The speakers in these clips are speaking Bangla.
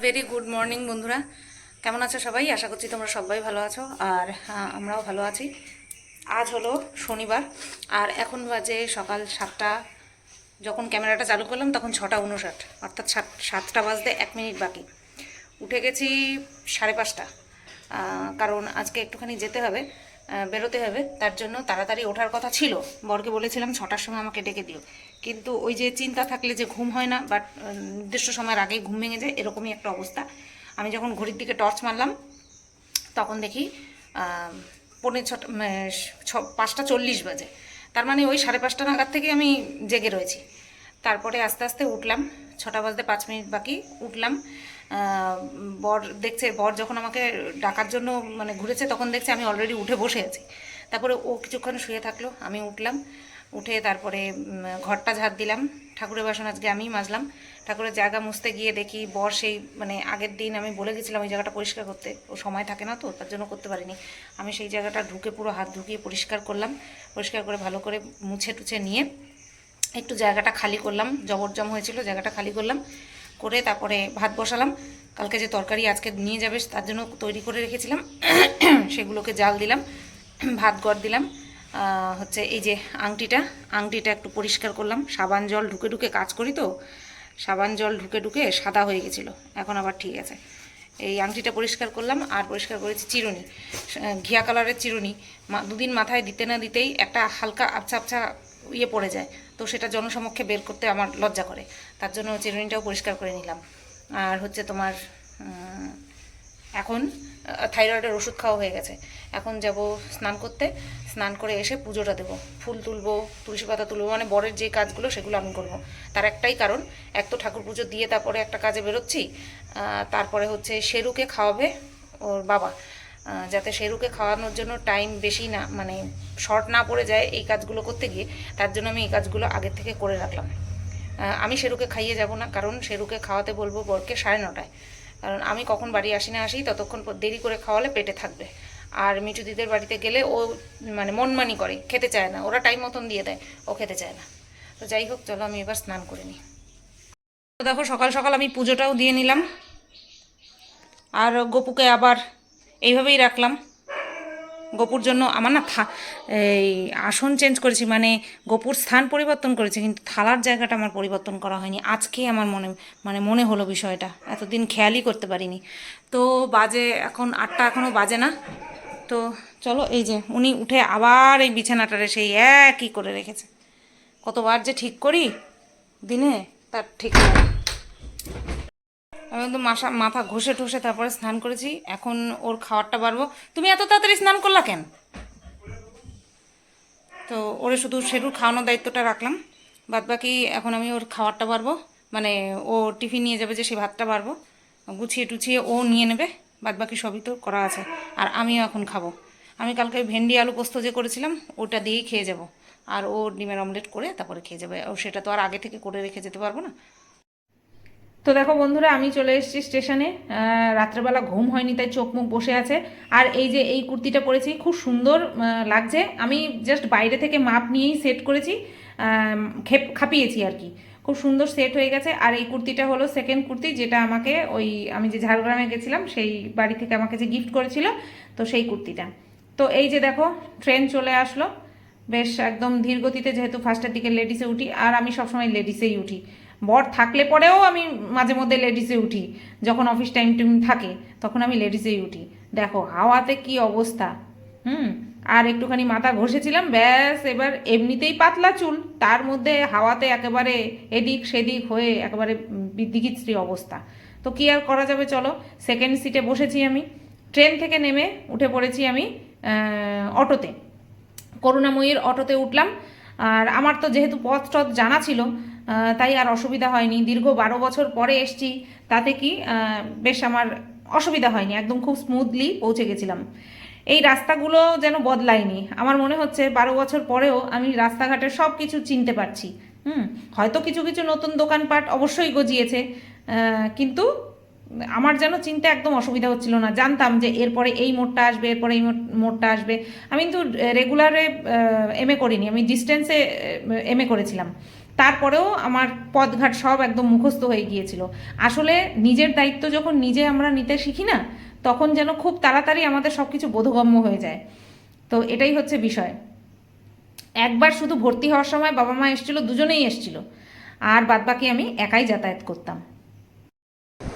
ভেরি গুড মর্নিং বন্ধুরা। কেমন আছো সবাই? আশা করছি তোমরা সবাই ভালো আছো। আর আহ, আমরাও ভালো আছি। আজ হলো শনিবার আর এখন বাজে সকাল সাতটা। যখন ক্যামেরাটা চালু করলাম তখন ছটা উনষাট। অর্থাৎ সাত সাতটা বাজতে এক মিনিট বাকি। উঠে গেছি সাড়ে পাঁচটা। কারণ আজকে একটুখানি যেতে হবে। বেরোতে হবে। তার জন্য তাড়াতাড়ি ওঠার কথা ছিল। বরকে বলেছিলাম, ছটার সময় আমাকে ডেকে দিও। কিন্তু ওই যে চিন্তা থাকলে যে ঘুম হয় না বাট নির্দিষ্ট সময়ের আগেই ঘুম ভেঙে যায়, এরকমই একটা অবস্থা। আমি যখন ঘড়ির দিকে টর্চ মারলাম, তখন দেখি পৌনে ছটা ছ, পাঁচটা চল্লিশ বাজে। তার মানে ওই সাড়ে পাঁচটা নাগাদ থেকে আমি জেগে রয়েছি। তারপরে আস্তে আস্তে উঠলাম। ছটা বাজতে পাঁচ মিনিট বাকি, উঠলাম। বর দেখছে, বর যখন আমাকে ডাকার জন্য মানে ঘুরেছে, তখন দেখছে আমি অলরেডি উঠে বসে আছি। তারপরে ও কিছুক্ষণ শুয়ে থাকল, আমি উঠলাম, উঠে তারপরে ঘরটা ঝাড় দিলাম। ঠাকুরের বাসন আজকে আমিই মাজলাম। ঠাকুরের জায়গা মুছতে গিয়ে দেখি বর সেই মানে আগের দিন আমি বলে গেছিলাম, ওই জায়গাটা পরিষ্কার করতে, ও সময় থাকে না তো, তার জন্য করতে পারিনি। আমি সেই জায়গাটা ঢুকে পুরো হাত ঢুকিয়ে পরিষ্কার করলাম, পরিষ্কার করে ভালো করে মুছে টুছে নিয়ে একটু জায়গাটা খালি করলাম, জবরজম হয়েছিল, জায়গাটা খালি করলাম। করে তারপরে ভাত বসালাম। কালকে যে তরকারি আজকে নিয়ে যাবে, তার জন্য তৈরি করে রেখেছিলাম। সেগুলোকে জাল দিলাম, ভাত গড় দিলাম। হচ্ছে এই যে আংটিটা আংটিটা একটু পরিষ্কার করলাম। সাবান জল ঢুকে ঢুকে কাজ করি তো, সাবান জল ঢুকে ঢুকে সাদা হয়ে গেছিল। এখন আবার ঠিক আছে। এই আংটিটা পরিষ্কার করলাম, আর পরিষ্কার করেছি চিরুনি। ঘিয়া কালারের চিরুনি। দুদিন মাথায় দিতে না দিতেই একটা হালকা আবছা আবছা ইয়ে পড়ে যায়। তো সেটা জনসমক্ষে বের করতে আমার লজ্জা করে। তার জন্য চিরুনিটাও পরিষ্কার করে নিলাম। আর হচ্ছে তোমার এখন থাইরয়েডের ওষুধ খাওয়া হয়ে গেছে। এখন যাব স্নান করতে। স্নান করে এসে পুজোটা দেবো। ফুল তুলবো, তুলসী পাতা তুলবো মানে বরের যে কাজগুলো সেগুলো আমি করব। তার একটাই কারণ, এক তো ঠাকুর পুজো দিয়ে তারপরে একটা কাজে বেরোচ্ছি তারপরে হচ্ছে শেরুকে খাওয়াবে ওর বাবা। যাতে শেরুকে খাওয়ানোর জন্য টাইম বেশি না মানে শর্ট না পড়ে যায় এই কাজগুলো করতে গিয়ে, তার জন্য আমি এই কাজগুলো আগের থেকে করে রাখলাম। আমি শেরুকে খাইয়ে যাব না, কারণ শেরুকে খাওয়াতে বলব বরকে সাড়ে নটায়। কারণ আমি কখন বাড়ি আসি না আসি, ততক্ষণ দেরি করে খাওয়ালে পেটে থাকবে। আর মিঠু দিদের বাড়িতে গেলে ও মানে মনমানি করে, খেতে চায় না, ওরা টাইম মতন দিয়ে দেয়, ও খেতে চায় না। তো যাই হোক, চলো আমি এবার স্নান করে নিই। দেখো, সকাল সকাল আমি পুজোটাও দিয়ে নিলাম। আর গপুকে আবার এইভাবেই রাখলাম। গপুর জন্য আমার না থা এই আসন চেঞ্জ করেছি মানে গপুর স্থান পরিবর্তন করেছি, কিন্তু থালার জায়গাটা আমার পরিবর্তন করা হয়নি। আজকে আমার মনে মানে মনে হলো বিষয়টা, এতদিন খেয়ালই করতে পারিনি। তো বাজে এখন আটটা এখনও বাজে না। তো চলো এই যে, উনি উঠে আবার এই বিছানাটারে সেই একই করে রেখেছে। কতবার যে ঠিক করি, দিনে তার ঠিক নেই আমি তো মাসা মাথা ঘষে ঠসে তারপরে স্নান করেছি। এখন ওর খাবারটা বাড়বো। তুমি এত তাড়াতাড়ি স্নান করলা কেন? তো ওরে শুধু সেরুর খাওয়ানোর দায়িত্বটা রাখলাম। বাদ বাকি এখন আমি ওর খাবারটা বাড়বো। মানে ও টিফিন নিয়ে যাবে যে সেই ভাতটা বাড়বো। গুছিয়ে টুছিয়ে ও নিয়ে নেবে। বাদ বাকি সবই তো করা আছে। আর আমিও এখন খাব। আমি কালকে ভেন্ডি আলু পোস্ত যে করেছিলাম, ওটা দিয়েই খেয়ে যাব। আর ও ডিমের অমলেট করে তারপরে খেয়ে যাবে। ও সেটা তো আর আগে থেকে করে রেখে যেতে পারব না। তো দেখো বন্ধুরা, আমি চলে এসেছি স্টেশনে। রাত্রেবেলা ঘুম হয়নি, তাই চোখ মুখ বসে আছে। আর এই যে এই কুর্তিটা পরেছি, খুব সুন্দর লাগছে। আমি জাস্ট বাইরে থেকে মাপ নিয়েই সেট করেছি খেপ, খাপিয়েছি আর কি। খুব সুন্দর সেট হয়ে গেছে। আর এই কুর্তিটা হলো সেকেন্ড কুর্তি, যেটা আমাকে ওই, আমি যে ঝাড়গ্রামে গেছিলাম, সেই বাড়ি থেকে আমাকে যে গিফট করেছিল, তো সেই কুর্তিটা। তো এই যে দেখো ট্রেন চলে আসলো। বেশ একদম ধীর গতিতে যেহেতু ফার্স্টের দিকে লেডিসে উঠি, আর আমি সবসময় লেডিসেই উঠি। বর থাকলে পরেও আমি মাঝে মধ্যে লেডিসে উঠি। যখন অফিস টাইম টাইম থাকে, তখন আমি লেডিসেই উঠি। দেখো, হাওয়াতে কি অবস্থা, হুম? আর একটুখানি মাথা ঘষেছিলাম, ব্যাস, এবার এমনিতেই পাতলা চুল। তার মধ্যে হাওয়াতে একেবারে এদিক সেদিক হয়ে একেবারে বিদিকিচ্ছিরি অবস্থা। তো কি আর করা যাবে, চলো? সেকেন্ড সিটে বসেছি আমি। ট্রেন থেকে নেমে উঠে পড়েছি আমি অটোতে। করুণাময়ীর অটোতে উঠলাম। আর আমার তো যেহেতু পথ টথ জানা ছিল তাই আর অসুবিধা হয়নি। দীর্ঘ বারো বছর পরে এসছি, তাতে কি বেশ আমার অসুবিধা হয়নি। একদম খুব স্মুথলি পৌঁছে গেছিলাম। এই রাস্তাগুলো যেন বদলায়নি। আমার মনে হচ্ছে বারো বছর পরেও আমি রাস্তাঘাটের সব কিছু চিনতে পারছি। হুম, হয়তো কিছু কিছু নতুন দোকানপাট অবশ্যই গজিয়েছে কিন্তু আমার যেন চিনতে একদম অসুবিধা হচ্ছিল না। জানতাম যে এরপরে এই মোড়টা আসবে, এরপরে এই মোড়- মোড়টা আসবে। আমি কিন্তু রেগুলারে এম এ করিনি। আমি ডিস্টেন্সে এম এ করেছিলাম। তারপরেও আমার পদঘাট সব একদম মুখস্থ হয়ে গিয়েছিল। আসলে নিজের দায়িত্ব যখন নিজে আমরা নিতে শিখি না, তখন যেন খুব তাড়াতাড়ি আমাদের সব কিছু বোধগম্য হয়ে যায়। তো এটাই হচ্ছে বিষয়। একবার শুধু ভর্তি হওয়ার সময় বাবা মা এসেছিল, দুজনেই এসেছিল। আর বাদবাকি আমি একাই যাতায়াত করতাম।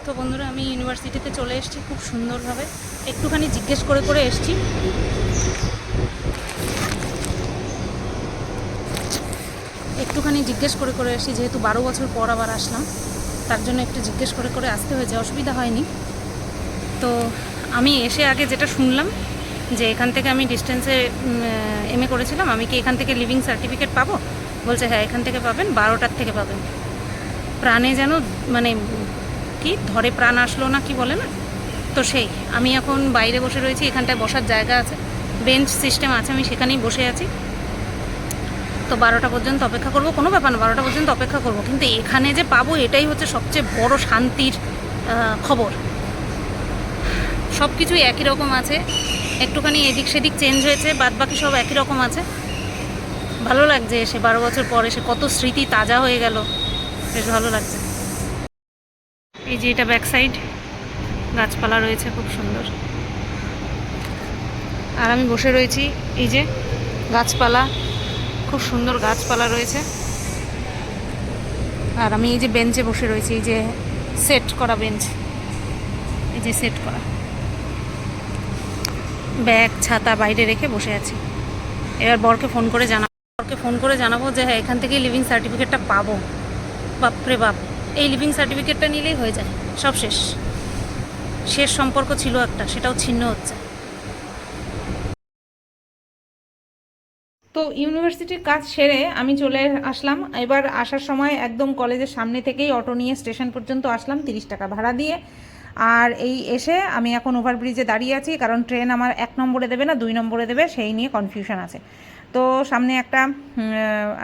তো বন্ধুরা, আমি ইউনিভার্সিটিতে চলে এসেছি খুব সুন্দরভাবে। একটুখানি জিজ্ঞেস করে করে এসেছি। একটুখানি জিজ্ঞেস করে করে এসেছি যেহেতু বারো বছর পর আবার আসলাম, তার জন্য একটু জিজ্ঞেস করে করে আসতে হয়েছে, অসুবিধা হয়নি। তো আমি এসে আগে যেটা শুনলাম, যে এখান থেকে আমি ডিস্টেন্সে এম এ করেছিলাম, আমি কি এখান থেকে লিভিং সার্টিফিকেট পাবো? বলছে হ্যাঁ এখান থেকে পাবেন, বারোটার থেকে পাবেন। প্রাণে যেন মানে কি, ধরে প্রাণ আসলো না, কি বলে না? তো সেই, আমি এখন বাইরে বসে রয়েছি, এখানটায় বসার জায়গা আছে বেঞ্চ সিস্টেম আছে, আমি সেখানেই বসে আছি। তো বারোটা পর্যন্ত অপেক্ষা করব, কোনো ব্যাপার না, বারোটা পর্যন্ত অপেক্ষা করব। কিন্তু এখানে যে পাবো, এটাই হচ্ছে সবচেয়ে বড় শান্তির খবর। সব কিছুই একই রকম আছে, একটুখানি এদিক সেদিক চেঞ্জ হয়েছে বাদ বাকি সব একই রকম আছে। ভালো লাগছে এসে, বারো বছর পর এসে কত স্মৃতি তাজা হয়ে গেল, বেশ ভালো লাগছে। এই যে এটা ব্যাক সাইড গাছপালা রয়েছে খুব সুন্দর। আর আমি বসে রয়েছি, এই যে গাছপালা খুব সুন্দর গাছপালা রয়েছে। আর আমি এই যে বেঞ্চে বসে রয়েছি, এই যে সেট করা বেঞ্চ এই যে সেট করা। ব্যাগ, ছাতা বাইরে রেখে বসে আছি। এবার বরকে ফোন করে জানাব বরকে ফোন করে জানাব যে হ্যাঁ এখান থেকেই লিভিং সার্টিফিকেটটা পাবো। বাপরে বাপ, এই লিভিং সার্টিফিকেটটা নিলেই হয়ে যায়। সব শেষ। শেষ সম্পর্ক ছিল একটা, সেটাও ছিন্ন হচ্ছে। তো ইউনিভার্সিটির কাজ সেরে আমি চলে আসলাম। এবার আসার সময় একদম কলেজের সামনে থেকেই অটো নিয়ে স্টেশন পর্যন্ত আসলাম তিরিশ টাকা ভাড়া দিয়ে। আর এই এসে আমি এখন ওভারব্রিজে দাঁড়িয়ে আছি, কারণ ট্রেন আমার এক নম্বরে দেবে না, দুই নম্বরে দেবে, সেই নিয়ে কনফিউশন আছে। তো সামনে একটা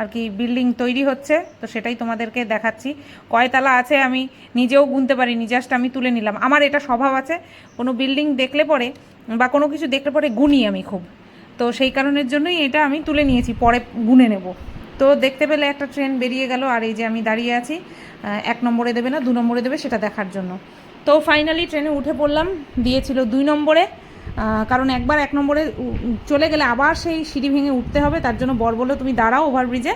আর কি বিল্ডিং তৈরি হচ্ছে, তো সেটাই তোমাদেরকে দেখাচ্ছি। কয়তলা আছে আমি নিজেও গুনতে পারিনি জাস্ট আমি তুলে নিলাম। আমার এটা স্বভাব আছে, কোনো বিল্ডিং দেখলে পরে বা কোনো কিছু দেখলে পরে গুনি আমি খুব। তো সেই কারণের জন্যই এটা আমি তুলে নিয়েছি, পরে গুনে নেব। তো দেখতে পেলে একটা ট্রেন বেরিয়ে গেল, আর এই যে আমি দাঁড়িয়ে আছি এক নম্বরে দেবে না, দু নম্বরে দেবে সেটা দেখার জন্য। তো ফাইনালি ট্রেনে উঠে পড়লাম, দিয়েছিল দুই নম্বরে কারণ একবার এক নম্বরে চলে গেলে আবার সেই সিঁড়ি ভেঙে উঠতে হবে, তার জন্য বর বলল, তুমি দাঁড়াও ওভারব্রিজে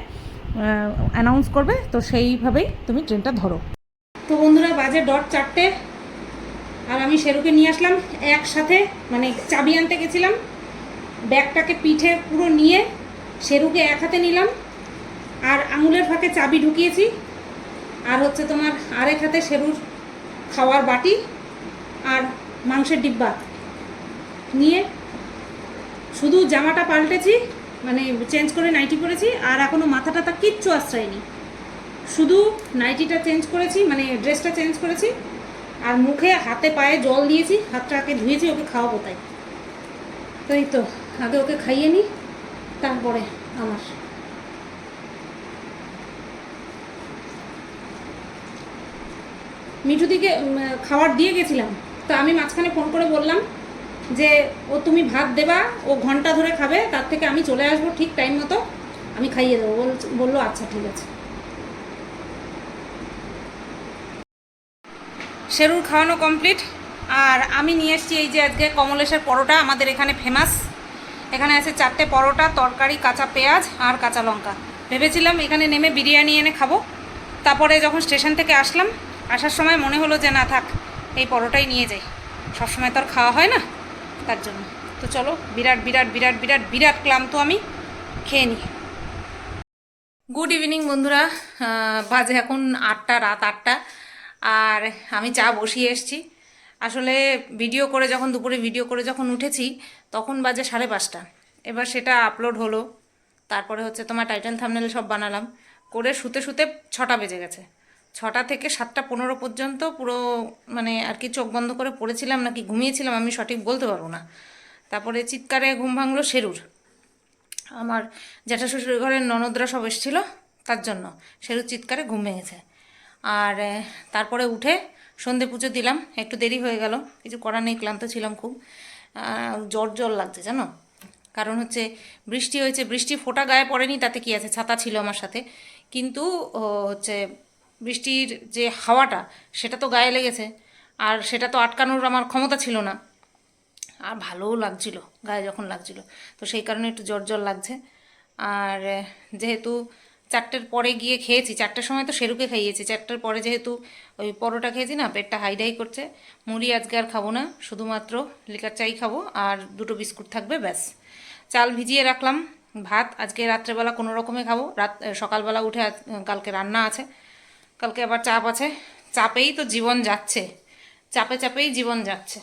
অ্যানাউন্স করবে। তো সেইভাবেই তুমি ট্রেনটা ধরো। তো বন্ধুরা, বাজে ডট চারটে, আর আমি শেরুকে নিয়ে আসলাম, একসাথে মানে চাবি আনতে গেছিলাম। ব্যাগটাকে পিঠে পুরো নিয়ে সেরুকে এক হাতে নিলাম, আর আঙুলের ফাঁকে চাবি ঢুকিয়েছি, আর হচ্ছে তোমার আরেক হাতে সেরুর খাওয়ার বাটি আর মাংসের ডিব্বা নিয়ে শুধু জামাটা পাল্টেছি মানে চেঞ্জ করে নাইটি পরেছি, আর এখনও মাথা টাথা কিচ্ছু আশ্রয়নি। শুধু নাইটিটা চেঞ্জ করেছি মানে ড্রেসটা চেঞ্জ করেছি, আর মুখে হাতে পায়ে জল দিয়েছি, হাতটাকে ধুয়েছি, ওকে খাওয়াবো তাই। তো এই তো। আগে ওকে খাইয়ে নিই তারপরে আমার। মিঠুদিকে খাবার দিয়ে গেছিলাম, তো আমি মাঝখানে ফোন করে বললাম যে, ও তুমি ভাত দেবা, ও ঘণ্টা ধরে খাবে, তার থেকে আমি চলে আসব ঠিক টাইম মতো, আমি খাইয়ে দেবো। বল- বলল আচ্ছা ঠিক আছে। শেরুর খাওয়ানো কমপ্লিট আর আমি নিয়ে এসেছি এই যে আজকে কমলেশের পরোটা, আমাদের এখানে ফেমাস এখানে আছে চারটে পরোটা, তরকারি, কাঁচা পেঁয়াজ আর কাঁচা লঙ্কা। ভেবেছিলাম এখানে নেমে বিরিয়ানি এনে খাব। তারপরে যখন স্টেশন থেকে আসলাম, আসার সময় মনে হলো যে না থাক, এই পরোটাই নিয়ে যাই। সবসময় তো আর খাওয়া হয় না, তার জন্য। তো চলো, বিরাট বিরাট বিরাট বিরাট বিরাট ক্লান্ত আমি, খেয়ে নিই। গুড ইভিনিং বন্ধুরা বাজে এখন আটটা, রাত আটটা, আর আমি চা বসিয়ে এসেছি। আসলে ভিডিও করে যখন, দুপুরে ভিডিও করে যখন উঠেছি, তখন বাজে সাড়ে পাঁচটা। এবার সেটা আপলোড হলো, তারপরে হচ্ছে তোমার টাইটান থামনেল সব বানালাম। করে শুতে শুতে ছটা বেজে গেছে। ছটা থেকে সাতটা পনেরো পর্যন্ত পুরো মানে আর কি চোখ বন্ধ করে পড়েছিলাম, নাকি ঘুমিয়েছিলাম, আমি সঠিক বলতে পারব না। তারপরে চিৎকারে ঘুম ভাঙলো শেরুর আমার জ্যাঠা শ্বশুর ঘরের ননদরা সব এসেছিল, তার জন্য সেরু চিৎকারে ঘুম ভেঙেছে। আর তারপরে উঠে সন্ধে পুজো দিলাম, একটু দেরি হয়ে গেল কিছু করার নেই ক্লান্ত ছিলাম খুব। জ্বর জ্বর লাগছে, জানো? কারণ হচ্ছে বৃষ্টি হয়েছে, বৃষ্টি ফোঁটা গায়ে পড়েনি, তাতে কি আছে? ছাতা ছিল আমার সাথে। কিন্তু হচ্ছে বৃষ্টির যে হাওয়াটা, সেটা তো গায়ে লেগেছে। আর সেটা তো আটকানোর আমার ক্ষমতা ছিল না। আর ভালোও লাগছিল, গায়ে যখন লাগছিল। তো সেই কারণে একটু জ্বর জ্বর লাগছে। আর, যেহেতু চারটের পরে গিয়ে খেয়েছি। চারটের সময় তো সেরুকে খাইয়েছি। চারটের পরে যেহেতু ওই পরোটা খেয়েছি না, পেটটা হাইডাই করছে, মুড়ি আজকে আর খাব না, শুধুমাত্র লিকার চাই খাব আর দুটো বিস্কুট থাকবে, ব্যাস। চাল ভিজিয়ে রাখলাম, ভাত আজকে রাত্রেবেলা কোনো রকমে খাব। রাত সকালবেলা উঠে কালকে রান্না আছে। কালকে আবার চাপ আছে। চাপেই তো জীবন যাচ্ছে। চাপে চাপেই জীবন যাচ্ছে।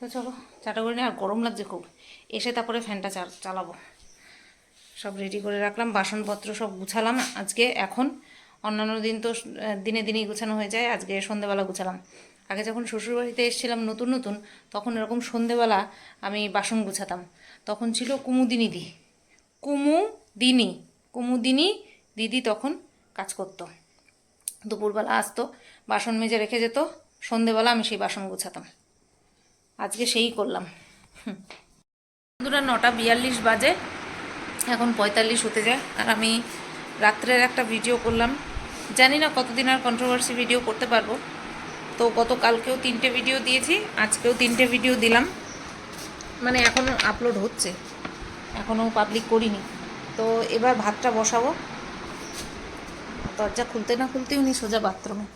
তো চলো, চাটা করে আর গরম লাগছে খুব। এসে তারপরে ফ্যানটা চালাবো। সব রেডি করে রাখলাম, বাসনপত্র সব গুছালাম। আজকে এখন অন্যান্য দিন তো দিনে দিনেই গুছানো হয়ে যায়, আজকে সন্ধেবেলা গুছালাম। আগে যখন শ্বশুরবাড়িতে এসেছিলাম নতুন নতুন, তখন এরকম সন্ধেবেলা আমি বাসন গুছাতাম। তখন ছিল কুমুদিনী দি কুমুদিনী কুমুদিনী দিদি তখন কাজ করতো। দুপুরবেলা আসতো, বাসন মেজে রেখে যেত, সন্ধেবেলা আমি সেই বাসন গুছাতাম। আজকে সেই করলাম। বন্ধুরা, নটা বিয়াল্লিশ বাজে। এখন পঁয়তাল্লিশ হতে যায়। আর আমি রাত্রের একটা ভিডিও করলাম। জানি না কতদিন আর কন্ট্রোভার্সি ভিডিও করতে পারব। তো গতকালকেও তিনটে ভিডিও দিয়েছি, আজকেও তিনটে ভিডিও দিলাম। মানে এখনও আপলোড হচ্ছে। এখনও পাবলিক করিনি। তো এবার ভাতটা বসাবো। দরজা খুলতে না খুলতে উনি সোজা বাথরুমে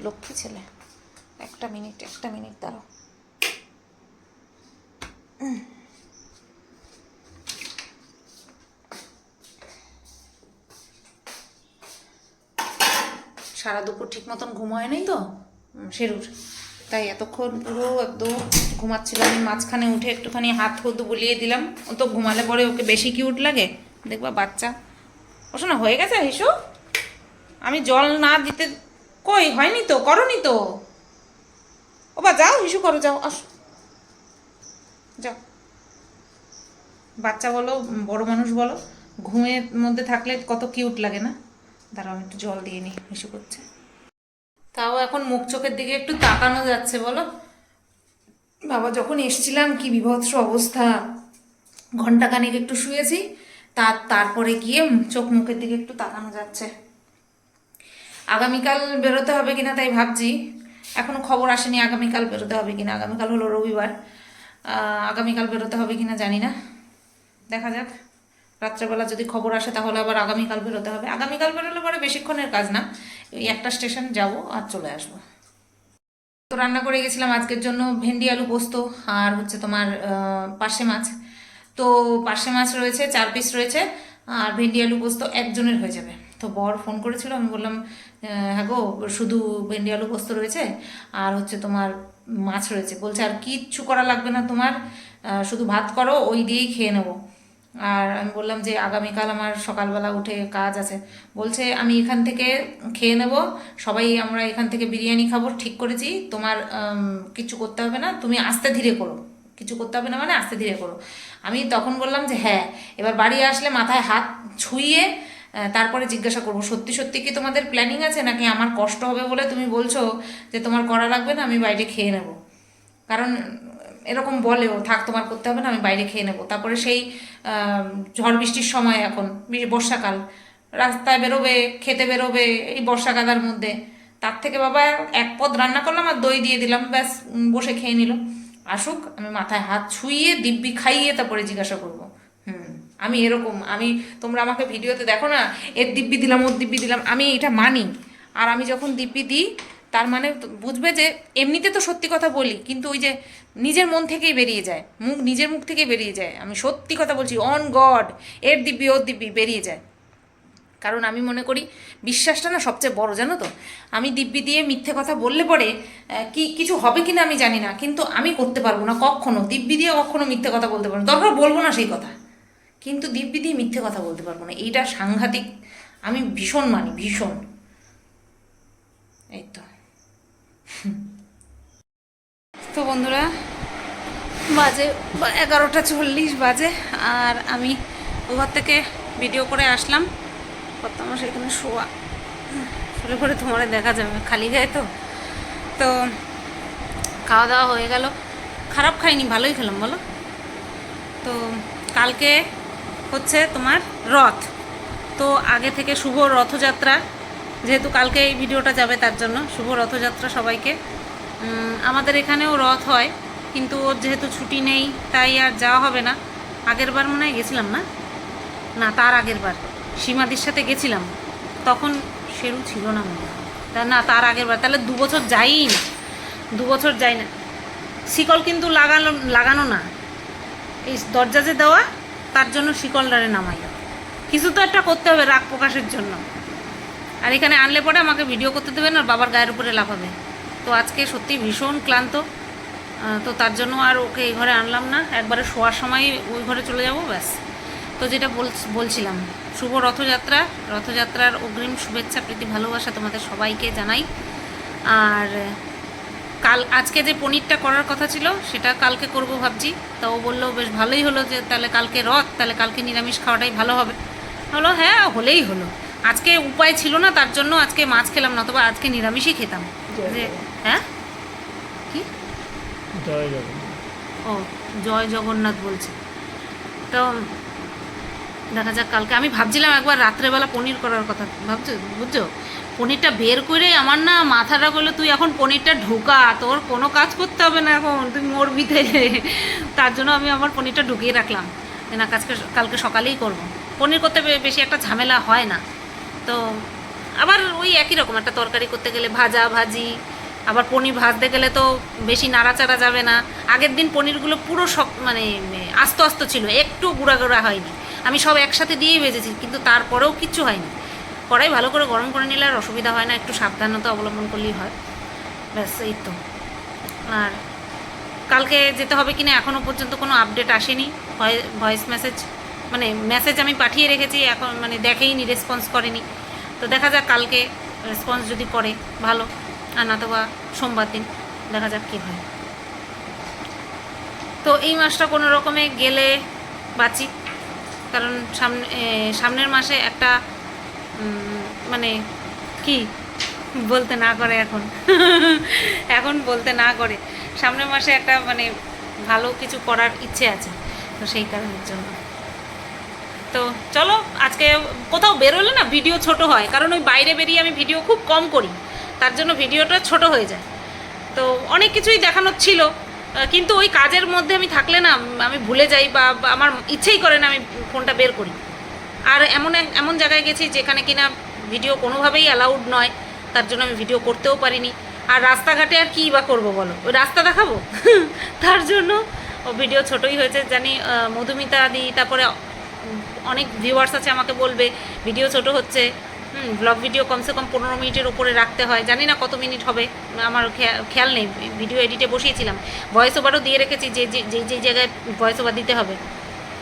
লক্ষ্মী ছেলে। একটা মিনিট একটা মিনিট দাঁড়াও। সারা দুপুর ঠিক মতন ঘুম হয় নাই তো? শেরুর তাই এতক্ষণ পুরো একদম ঘুমাচ্ছিল। আমি মাঝখানে উঠে একটুখানি হাত হুদ বুলিয়ে দিলাম। ও তো ঘুমালে পরে ওকে বেশি কিউট লাগে। দেখবা বাচ্চা। ও শোনা, হয়ে গেছে হিসু? আমি জল না দিতে কই? হয়নি তো? করনি তো? ও বা, যাও হিসু, করো, যাও, আস। যাও। বাচ্চা বলো, বড় মানুষ বলো, ঘুমের মধ্যে থাকলে কত কিউট লাগে না? দাঁড়াও আমি একটু জল দিয়ে নিই হিসু করছে। তাও এখন মুখ চোখের দিকে একটু তাকানো যাচ্ছে বলো। বাবা যখন এসছিলাম কি বিভৎস অবস্থা। ঘন্টাখানেক একটু শুয়েছি তার তারপরে গিয়ে চোখ মুখের দিকে একটু তাকানো যাচ্ছে। আগামীকাল বেরোতে হবে কিনা তাই ভাবছি। এখনও খবর আসেনি আগামীকাল বেরোতে হবে কিনা। আগামীকাল হলো রবিবার। আগামীকাল বেরোতে হবে কিনা জানি না। দেখা যাক। রাত্রেবেলা যদি খবর আসে, তাহলে আবার আগামীকাল বেরোতে হবে। আগামীকাল বেরোলে পরে বেশিক্ষণের কাজ না। ওই একটা স্টেশন যাব আর চলে আসব। তো রান্না করে গেছিলাম আজকের জন্য ভেন্ডি, আলু পোস্ত আর হচ্ছে তোমার পার্শে মাছ। তো পার্শে মাছ রয়েছে, চার পিস রয়েছে আর ভেন্ডি, আলু পোস্ত একজনের হয়ে যাবে। তো বর ফোন করেছিল, আমি বললাম হ্যাঁ গো, শুধু ভেন্ডি, আলু, পোস্ত রয়েছে আর হচ্ছে তোমার মাছ রয়েছে। বলছে, আর কিচ্ছু করা লাগবে না তোমার শুধু ভাত করো, ওই দিয়েই খেয়ে নেব। আর আমি বললাম যে আগামীকাল আমার সকালবেলা উঠে কাজ আছে। বলছে, আমি এখান থেকে খেয়ে নেব। সবাই আমরা এখান থেকে বিরিয়ানি খাব। ঠিক করেছি। তোমার কিছু করতে হবে না। তুমি আস্তে ধীরে করো। কিছু করতে হবে না মানে আস্তে ধীরে করো। আমি তখন বললাম যে হ্যাঁ। এবার বাড়ি আসলে মাথায় হাত ছুঁয়ে তারপরে জিজ্ঞাসা করব, সত্যি সত্যি কি তোমাদের প্ল্যানিং আছে? নাকি আমার কষ্ট হবে বলে তুমি বলছো যে তোমার করা লাগবে না? আমি বাইরে খেয়ে নেব। কারণ এরকম বলেও, থাক, তোমার করতে হবে না, আমি বাইরে খেয়ে নেব। তারপরে সেই ঝড় বৃষ্টির সময় এখন বর্ষাকাল, রাস্তায় বেরোবে, খেতে বেরোবে, এই বর্ষা কাদার মধ্যে। তার থেকে বাবা এক পদ রান্না করলাম আর দই দিয়ে দিলাম, ব্যাস বসে খেয়ে নিল। আসুক, আমি মাথায় হাত ছুঁয়ে দিব্যি খাইয়ে তারপরে জিজ্ঞাসা করব, হুম, আমি এরকম, আমি, তোমরা আমাকে ভিডিওতে দেখো না, এর দিব্যি দিলাম, ওর দিব্যি দিলাম, আমি এটা মানি। আর আমি যখন দিব্যি দিই তার মানে বুঝবে যে এমনিতে তো সত্যি কথা বলি, কিন্তু ওই যে নিজের মন থেকেই বেরিয়ে যায়, মুখ নিজের মুখ থেকেই বেরিয়ে যায়। আমি সত্যি কথা বলছি অন গড এর দিব্যি, ওর দিব্যি বেরিয়ে যায়। কারণ আমি মনে করি বিশ্বাসটা না সবচেয়ে বড়, জানো তো? আমি দিব্যি দিয়ে মিথ্যে কথা বললে পরে কি কিছু হবে কিনা আমি জানি না, কিন্তু আমি করতে পারব না কখনো। দিব্যি দিয়ে কখনো মিথ্যে কথা বলতে পারব না। দরকার বলব না সেই কথা। কিন্তু দিব্যি দিয়ে মিথ্যে কথা বলতে পারব না। এইটা সাংঘাতিক, আমি ভীষণ মানি, ভীষণ। এই তো। তো বন্ধুরা, বাজে এগারোটা চল্লিশ বাজে, আর আমি ওঘর থেকে ভিডিও করে আসলাম। কত সেখানে শোয়া। শুলে করে তোমার দেখা যাবে, খালি গায়ে তো। তো খাওয়া দাওয়া হয়ে গেল। খারাপ খাইনি, ভালোই খেলাম, বলো। তো কালকে হচ্ছে তোমার রথ। তো আগে থেকে শুভ রথযাত্রা, যেহেতু কালকে এই ভিডিওটা যাবে তার জন্য, শুভ রথযাত্রা সবাইকে। আমাদের এখানেও রথ হয়, কিন্তু ওর যেহেতু ছুটি নেই, তাই আর যাওয়া হবে না। আগের বার মনে হয় গেছিলাম না? না, তার আগের বার। সীমাদির সাথে গেছিলাম। তখন সেরু ছিল না মনে হয়। না, তার আগের বার। তাহলে দু বছর যাই না। দু বছর যাই না। শিকল কিন্তু লাগানো লাগানো না। এই দরজা যে দেওয়া, তার জন্য শিকলদারে নামাই কিছু তো একটা করতে হবে রাগ প্রকাশের জন্য। আর এখানে আনলে পরে আমাকে ভিডিও করতে দেবেন, আর বাবার গায়ের উপরে লাফাবে। তো আজকে সত্যি ভীষণ ক্লান্ত। তো তার জন্য আর ওকে এই ঘরে আনলাম না। একবারে শোয়ার সময় ওই ঘরে চলে যাব ব্যাস। তো যেটা বলছিলাম শুভ রথযাত্রা। রথযাত্রার অগ্রিম শুভেচ্ছা প্রীতি ভালোবাসা তোমাদের সবাইকে জানাই। আর কাল আজকে যে পনিরটা করার কথা ছিল সেটা কালকে করব ভাবছি। তা ও বলল বেশ ভালোই হলো যে তাহলে কালকে রথ তাহলে কালকে নিরামিষ খাওয়াটাই ভালো হবে। হলো হ্যাঁ হলেই হলো। আজকে উপায় ছিল না তার জন্য আজকে মাছ খেলাম না তবে আজকে নিরামিষই খেতাম। যে হ্যাঁ? কি? জয় জগন্নাথ। ও জয় জগন্নাথ বলছে। তো দেখা যাক কালকে। আমি ভাবছিলাম একবার রাত্রেবেলা পনির করার কথা। ভাবছ? বুঝছ? পনিরটা বের করে আমার না মাথাটা করল তুই এখন পনিরটা ঢোকা। তোর কোনো কাজ করতে হবে না এখন। তুই মরবি থেকে তার জন্য আমি আমার পনিরটা ঢুকিয়ে রাখলাম। যে না কাজকে কালকে সকালেই করব। পনির করতে বেশি একটা ঝামেলা হয় না। তো আবার ওই একই রকম। একটা তরকারি করতে গেলে ভাজা ভাজি আবার পনির ভাজতে গেলে তো বেশি নাড়াচাড়া যাবে না। আগের দিন পনিরগুলো পুরো সব মানে আস্ত আস্ত ছিল একটু গুঁড়া গুঁড়া হয়নি। আমি সব একসাথে দিয়েই ভেজেছি, কিন্তু তারপরেও কিচ্ছু হয়নি। কড়াই ভালো করে গরম করে নিলে আর অসুবিধা হয় না, একটু সাবধানতা অবলম্বন করলেই হয়। ব্যাস, এই তো। আর কালকে যেতে হবে কিনা এখনও পর্যন্ত কোনো আপডেট আসেনি। ভয়েস মেসেজ মানে মেসেজ আমি পাঠিয়ে রেখেছি, এখন মানে দেখেইনি, রেসপন্স করেনি। তো দেখা যাক কালকে রেসপন্স যদি করে, ভালো। আর বা সোমবার দিন। দেখা যাক কী হয়। তো এই মাসটা কোনো রকমে গেলে বাঁচি। কারণ সামনে সামনের মাসে একটা মানে কি বলতে না করে এখন। এখন বলতে না করে। সামনের মাসে একটা মানে ভালো কিছু করার ইচ্ছে আছে। তো সেই কারণের জন্য। তো চলো, আজকে কোথাও বেরোলে না, ভিডিও ছোট হয়। কারণ ওই বাইরে বেরিয়ে আমি ভিডিও খুব কম করি। তার জন্য ভিডিওটা ছোট হয়ে যায়। তো অনেক কিছুই দেখানোর ছিল কিন্তু ওই কাজের মধ্যে আমি থাকলে না, আমি ভুলে যাই বা আমার ইচ্ছেই করে না আমি ফোনটা বের করি। আর এমন এমন জায়গায় গেছি যেখানে কিনা ভিডিও কোনোভাবেই অ্যালাউড নয়, তার জন্য আমি ভিডিও করতেও পারিনি। আর রাস্তাঘাটে আর কী বা করব বলো? ওই রাস্তা দেখাবো? তার জন্য ও ভিডিও ছোটই হয়েছে, জানি মধুমিতা দি, তারপরে অনেক ভিউয়ার্স আছে আমাকে বলবে, ভিডিও ছোট হচ্ছে। ব্লগ ভিডিও কমসে কম পনেরো মিনিটের উপরে রাখতে হয়। জানি না কত মিনিট হবে, আমার খেয়া- খেয়াল নেই ভিডিও এডিটে বসিয়েছিলাম। ভয়েস ওভারও দিয়ে রেখেছি যে যে যেই জায়গায় ভয়েস ওভার দিতে হবে।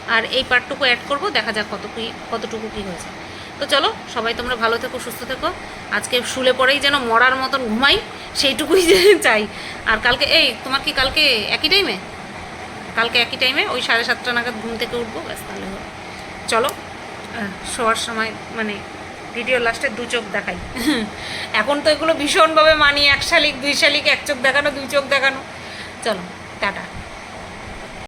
আর এই পার্টটুকু অ্যাড করব, দেখা যাক কত কি, কতটুকু কী হয়েছে। তো চলো, সবাই তোমরা ভালো থেকো, সুস্থ থেকো। আজকে শুলে পরেই যেন মরার মতন ঘুমাই, সেইটুকুই চাই। আর কালকে, এই, তোমার কি কালকে একই টাইমে কালকে একই টাইমে ওই সাড়ে সাতটা নাগাদ ঘুম থেকে উঠবো, ব্যাস তাহলে চলো শোয়ার সময় মানে ভিডিও লাস্টে দু চোখ দেখাই। এখন তো এগুলো ভীষণভাবে মানি এক শালিক, দুই শালিক, এক চোখ দেখানো, দুই চোখ দেখানো। চলো, টাটা।